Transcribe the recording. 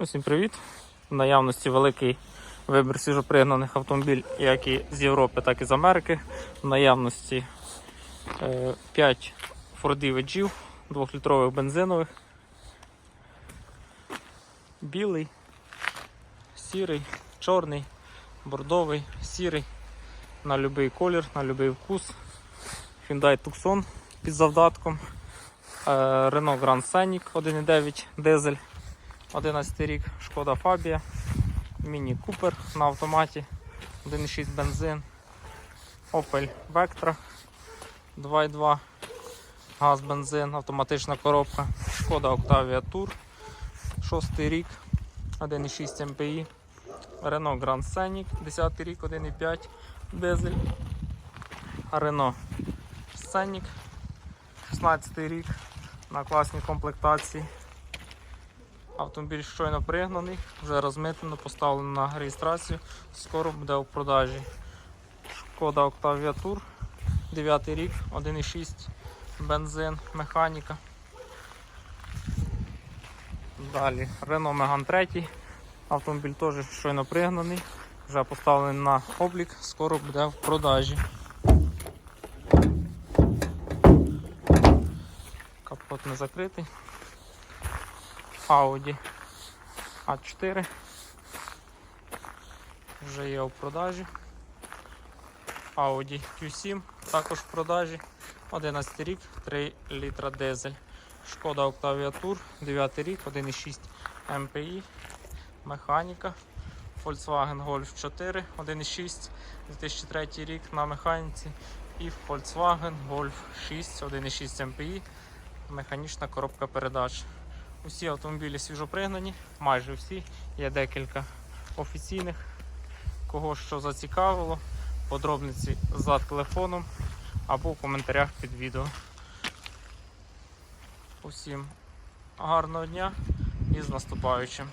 Усім привіт! В наявності великий вибір свіжопригнаних автомобілів, як і з Європи, так і з Америки. В наявності е, 5 Фордів Еджів, 2-літрових бензинових. Білий, сірий, чорний, бордовий, сірий, на будь-який колір, на будь-який вкус. Hyundai Tucson під завдатком. Е, Renault Grand Scenic 1.9 дизель. 11 рік Шкода Фабія, Міні Купер на автоматі, 1,6 бензин, Opel Vectra 2,2 газ бензин, автоматична коробка, Шкода Octavia Tour. 6 рік, 1,6 MPI, Renault Grand Scenic. 10 рік, 1,5 дизель, Renault Scenic. 16 рік на класній комплектації. Автомобіль щойно пригнаний, вже розмитнено, поставлено на реєстрацію, скоро буде в продажі. Шкода Octavia Tour, 9 рік, 1,6 бензин, механіка. Далі Renault Megane 3. Автомобіль теж щойно пригнаний, вже поставлений на облік, скоро буде в продажі. Капот не закритий. Audi A4 вже є у продажі. Audi Q7 також в продажі. 11 рік, 3 літра дизель. Шкода Octavia Tour, 9 рік, 1,6 MPI, механіка. Volkswagen Golf 4, 1,6, 2003 рік на механіці. І Volkswagen Golf 6, 1,6 MPI, механічна коробка передач. Усі автомобілі свіжопригнані, майже всі. Є декілька офіційних. Кого що зацікавило, подробниці за телефоном або в коментарях під відео. Усім гарного дня і з наступаючим.